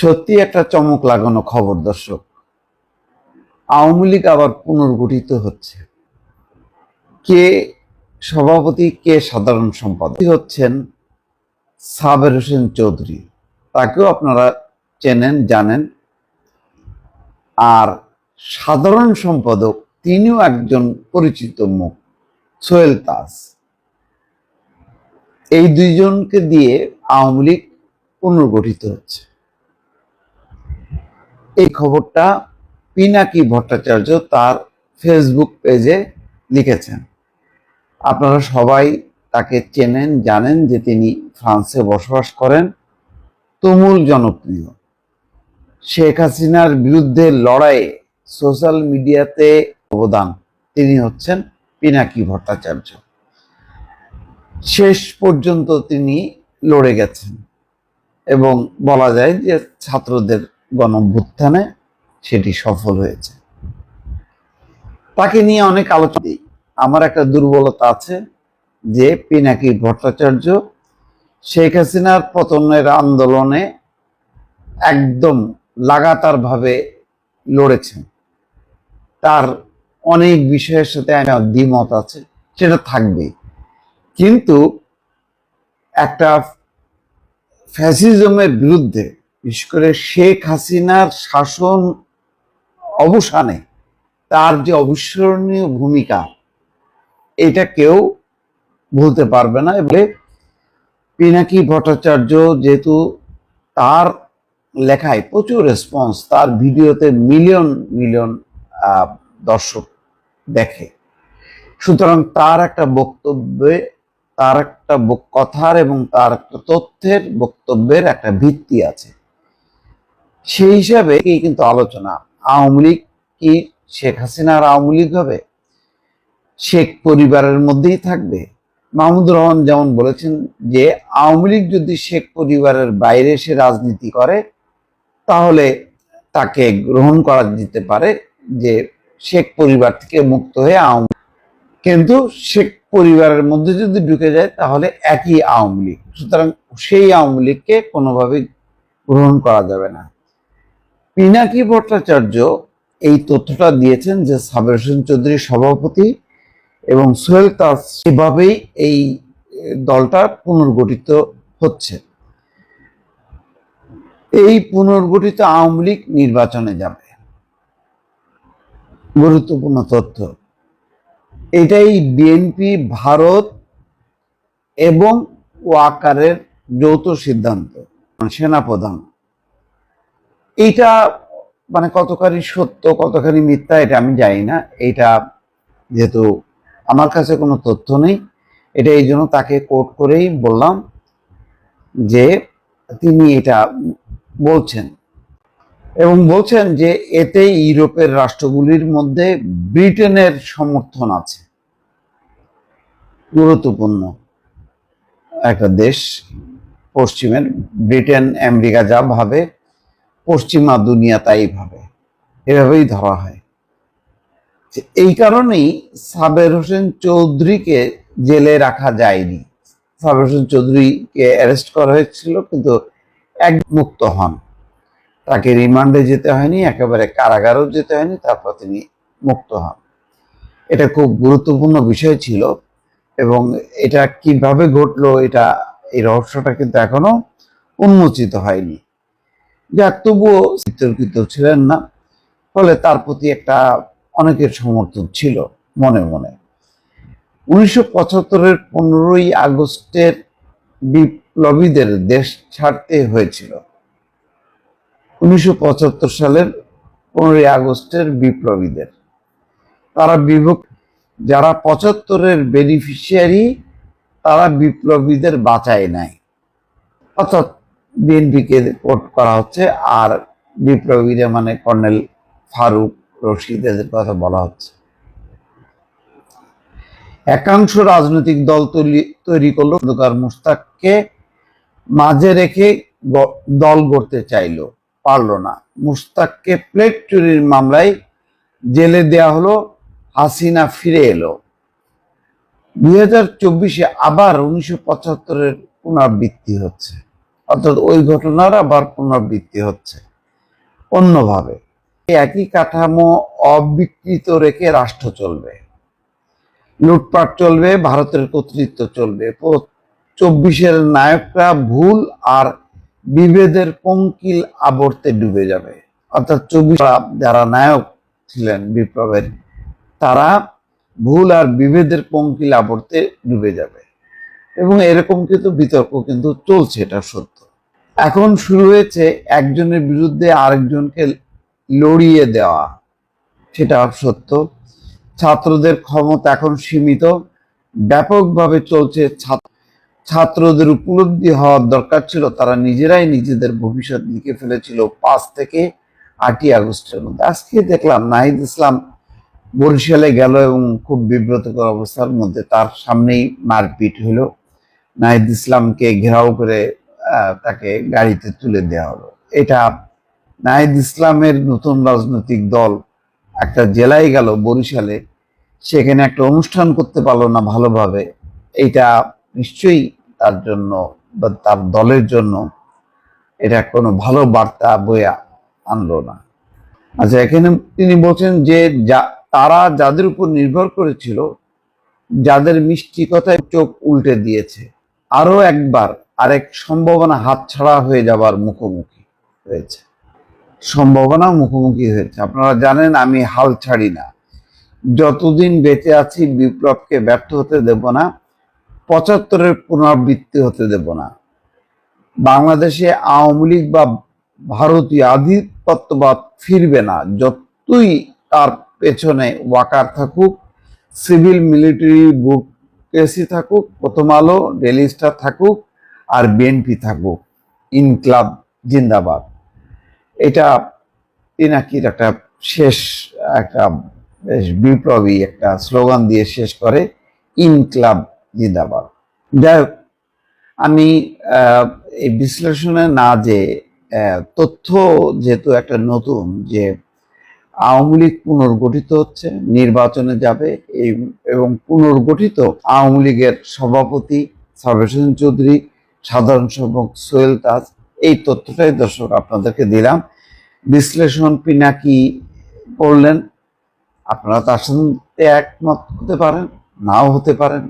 সত্যি একটা চমক লাগানো খবর, দর্শক। আওয়ামী লীগ আবার পুনর্গঠিত হচ্ছে। কে সভাপতি, কে সাধারণ সম্পাদক? হচ্ছেন সাবের হোসেন চৌধুরী। তাকেও আপনারা চেনেন, জানেন। আর সাধারণ সম্পাদক, তিনিও একজন পরিচিত মুখ, সোহেল তাজ। এই দুইজনকে দিয়ে আওয়ামী লীগ পুনর্গঠিত হচ্ছে। এই খবরটা পিনাকি ভট্টাচার্য তার ফেসবুক পেজে লিখেছেন। আপনারা সবাই তাকে চেনেন, জানেন যে তিনি ফ্রান্সে বসবাস করেন। তুমুল জনপ্রিয়। শেখ হাসিনার বিরুদ্ধে লড়াইয়ে সোশ্যাল মিডিয়াতে অবদান তিনি হচ্ছেন পিনাকি ভট্টাচার্য। শেষ পর্যন্ত তিনি লড়ে গেছেন এবং বলা যায় যে ছাত্রদের গণভ্যুত্থানে সেটি সফল হয়েছে। তাকে নিয়ে অনেক আলোচনা। আমার একটা দুর্বলতা আছে যে পিনাকি ভট্টাচার্য শেখ হাসিনার পতনের আন্দোলনে একদম লাগাতারভাবে লড়েছেন। তার অনেক বিষয়ের সাথে আমার দ্বিমত আছে, সেটা থাকবেই কিন্তু একটা ফ্যাসিজমের বিরুদ্ধে বিশেষ করে শেখ হাসিনার শাসন অবসানে তার যে অবিস্মরণীয় ভূমিকা, এটা কেউ ভুলতে পারবে না। বলে পিনাকি ভট্টাচার্য যেহেতু তার লেখায় প্রচুর রেসপন্স তার ভিডিওতে মিলিয়ন মিলিয়ন দর্শক দেখে। সুতরাং তার একটা বক্তব্যে, তার একটা কথার এবং তার একটা তথ্যের বক্তব্যের একটা ভিত্তি আছে। সেই হিসাবে এই কিন্তু আলোচনা। আওয়ামী লীগ কি শেখ হাসিনার আওয়ামী লীগ হবে? শেখ পরিবারের মধ্যেই থাকবে? মাহমুদুর রহমান যেমন বলেছেন যে, আওয়ামী লীগ যদি শেখ পরিবারের বাইরে সে রাজনীতি করে, তাহলে তাকে গ্রহণ করা যেতে পারে যে, শেখ পরিবার থেকে মুক্ত হয়ে আওয়ামী কিন্তু শেখ পরিবারের মধ্যে যদি ঢুকে যায়, তাহলে একই আওয়ামী লীগ। সুতরাং সেই আওয়ামী লীগকে কোনোভাবেই গ্রহণ করা যাবে না। পিনাকি ভট্টাচার্য এই তথ্যটা দিয়েছেন যে সাবের হোসেন চৌধুরী সভাপতি এবং সোহেল তাস সেভাবেই এই দলটা পুনর্গঠিত হচ্ছে। এই পুনর্গঠিত আওয়ামী লীগ নির্বাচনে যাবে। গুরুত্বপূর্ণ তথ্য। এটাই বিএনপি, ভারত এবং ওয়াকারের যৌথ সিদ্ধান্ত। সেনাপ্রধান। এইটা মানে কতখানি সত্য, কতখানি মিথ্যা, এটা আমি জানি না। এটা যেহেতু আমার কাছে কোনো তথ্য নেই, এটা এই জন্য তাকে কোট করেই বললাম যে তিনি এটা বলছেন। এবং বলছেন যে এতে ইউরোপের রাষ্ট্রগুলির মধ্যে ব্রিটেনের সমর্থন আছে। গুরুত্বপূর্ণ একটা দেশ, পশ্চিমের ব্রিটেন, আমেরিকা যা ভাবে পশ্চিমা দুনিয়া তাই ভাবে। এভাবেই ধরা হয়। এই কারণেই সাবের হোসেন চৌধুরীকে জেলে রাখা যায়নি। সাবের হোসেন চৌধুরীকে অ্যারেস্ট করা হয়েছিল, কিন্তু এক মুক্ত হন। তাকে রিমান্ডে যেতে হয়নি, একেবারে কারাগারেও যেতে হয়নি, তারপর তিনি মুক্ত হন। এটা খুব গুরুত্বপূর্ণ বিষয় ছিল, এবং এটা কীভাবে ঘটলো, এটা, এই রহস্যটা কিন্তু এখনও উন্মোচিত হয়নি। যাক তবুও বিতর্কিত ছিলেন না। ফলে তার প্রতি একটা অনেকের সমর্থন ছিল মনে মনে। উনিশশো পঁচাত্তরের পনেরোই আগস্টের বিপ্লবীদের দেশ ছাড়তে হয়েছিল। উনিশশো পঁচাত্তর সালের পনেরোই আগস্টের বিপ্লবীদের। তারা বিভক্ত। যারা পঁচাত্তরের বেনিফিশিয়ারি তারা বিপ্লবীদের বাঁচায় নাই। অর্থাৎ বিএনপিকে কোট করা হচ্ছে, আর বিপ্লবীরা মানে কর্নেল ফারুক রশিদ এদের কথা বলা হচ্ছে। একাংশ রাজনৈতিক দল তৈরি করল খন্দকার মুস্তাককে মাঝে রেখে দল গড়তে চাইলো, পারল না। মুস্তাককে প্লেট চুরির মামলায় জেলে দেয়া হলো, হাসিনা ফিরে এলো। দুই হাজার চব্বিশে আবার উনিশশো পঁচাত্তরের পুনরাবৃত্তি হচ্ছে। অর্থাৎ ওই ঘটনার আবার পুনরাবৃত্তি হচ্ছে। অন্যভাবে, একই কাঠামো অবিকৃত রেখে রাষ্ট্র চলবে। লুটপাট চলবে, ভারতের কর্তৃত্ব চলবে। চব্বিশের নায়করা ভুল আর বিভেদের পঙ্কিল আবর্তে ডুবে যাবে। অর্থাৎ চব্বিশ যারা নায়ক ছিলেন বিপ্লবের, তারা ভুল আর বিভেদের পঙ্কিল আবর্তে ডুবে যাবে। এবং এরকম কিন্তু বিতর্ক কিন্তু চলছে, এটা সত্য। এখন শুরু হয়েছে একজনের বিরুদ্ধে আরেকজনকে লড়িয়ে দেওয়া, সেটা সত্য। ছাত্রদের ক্ষমতা এখন সীমিত, ব্যাপকভাবে চলছে ছাত্রদের উপলব্ধি হওয়ার দরকার ছিল, তারা নিজেরাই নিজেদের ভবিষ্যৎ লিখে ফেলেছিল পাঁচ থেকে আটই আগস্টের মধ্যে। আজকে দেখলাম নাহিদ ইসলাম বরিশালে গেল এবং খুব বিব্রতকর অবস্থার মধ্যে, তার সামনেই মারপিট হলো। নাহিদ ইসলামকে ঘেরাও করে তাকে গাড়িতে তুলে দেওয়া হলো। এটা নাহিদ ইসলামের নতুন রাজনৈতিক দল একটা জেলায় গেল, বরিশালে। সেখানে একটা অনুষ্ঠান করতে পারল না ভালোভাবে। এটা নিশ্চয়ই তার জন্য বা তার দলের জন্য এটা কোনো ভালো বার্তা বয়ে আনলো না। আচ্ছা এখানে তিনি বলছেন যে যা, তারা যাদের উপর নির্ভর করেছিল, যাদের মিষ্টি কথায় চোখ উল্টে দিয়েছে আরও একবার আরেক সম্ভাবনা হাতছাড়া হয়ে যাবার মুখোমুখি হয়েছে। সম্ভাবনা মুখোমুখি হয়েছে। আপনারা জানেন আমি হাল ছাড়ি না। যতদিন বেঁচে আছি, বিপ্লবকে ব্যর্থ হতে দেব না, পঁচাত্তরের পুনরাবৃত্তি হতে দেব না। বাংলাদেশে আওয়ামী লীগ বা ভারতীয় আধিপত্যবাদ ফিরবে না। যতই তার পেছনে ওয়াকার থাকুক, সিভিল মিলিটারি বুকেসি থাকুক, প্রথম আলো ডেলি স্টার থাকুক আর বিএনপি থাকুক ইনক্লাব জিন্দাবাদ। এটা পিনাকির একটা শেষ, একটা বেশ বিপ্লবী একটা স্লোগান দিয়ে শেষ করে ইনক্লাব জিন্দাবাদ। যাই হোক, আমি এই বিশ্লেষণে না যে তথ্য যেহেতু একটা নতুন, যে আওয়ামী লীগ পুনর্গঠিত হচ্ছে, নির্বাচনে যাবে এবং পুনর্গঠিত আওয়ামী লীগের সভাপতি সাবের চৌধুরী, সাধারণ সম্পাদক সোহেল তাজ এই তথ্যটাই দর্শক আপনাদেরকে দিলাম। বিশ্লেষণ পিনাকি করলেন। আপনারা তার সাথে একমত হতে পারেন, নাও হতে পারেন,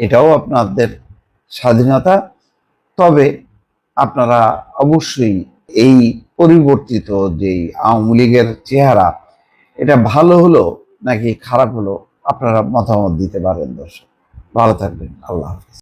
এটাও আপনাদের স্বাধীনতা। তবে আপনারা অবশ্যই এই পরিবর্তিত যেই আওয়ামী লীগের চেহারা, এটা ভালো হলো নাকি খারাপ হলো? আপনারা মতামত দিতে পারেন দর্শক। ভালো থাকবেন। আল্লাহ হাফিজ।